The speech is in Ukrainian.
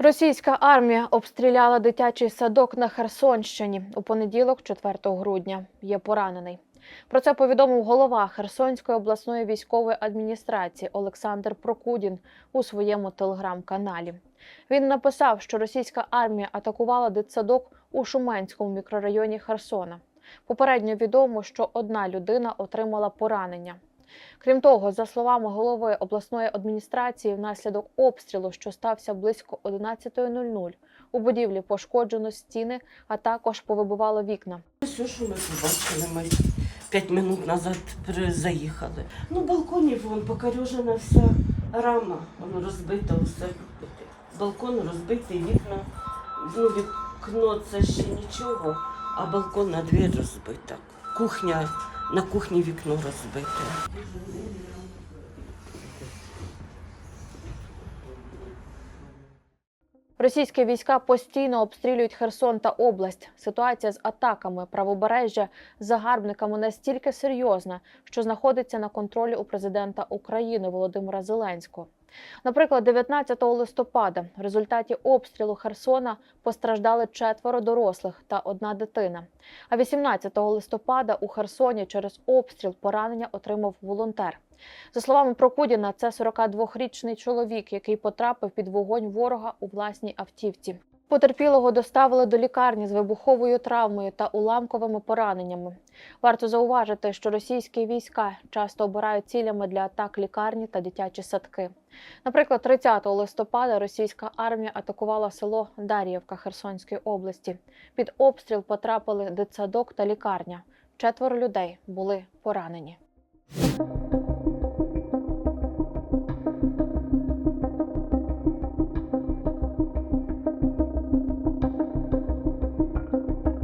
Російська армія обстріляла дитячий садок на Херсонщині у понеділок, 4 грудня. Є поранений. Про це повідомив голова Херсонської обласної військової адміністрації Олександр Прокудін у своєму телеграм-каналі. Він написав, що російська армія атакувала дитсадок у Шуменському мікрорайоні Херсона. Попередньо відомо, що одна людина отримала поранення. Крім того, за словами голови обласної адміністрації, внаслідок обстрілу, що стався близько 11.00, у будівлі пошкоджено стіни, а також повибивало вікна. Все, що ми побачили, ми п'ять минут назад заїхали. Ну, балконів вон покорежена вся рама, воно розбито все. Балкон розбитий, вікна. Ну, вікно це ще нічого, а балкон на двір розбита. Кухня, на кухні вікно розбите. Російські війська постійно обстрілюють Херсон та область. Ситуація з атаками правобережжя загарбниками настільки серйозна, що знаходиться на контролі у президента України Володимира Зеленського. Наприклад, 19 листопада в результаті обстрілу Херсона постраждали четверо дорослих та одна дитина. А 18 листопада у Херсоні через обстріл поранення отримав волонтер. За словами Прокудіна, це 42-річний чоловік, який потрапив під вогонь ворога у власній автівці. Потерпілого доставили до лікарні з вибуховою травмою та уламковими пораненнями. Варто зауважити, що російські війська часто обирають цілями для атак лікарні та дитячі садки. Наприклад, 30 листопада російська армія атакувала село Дар'ївка Херсонської області. Під обстріл потрапили дитсадок та лікарня. Четверо людей були поранені.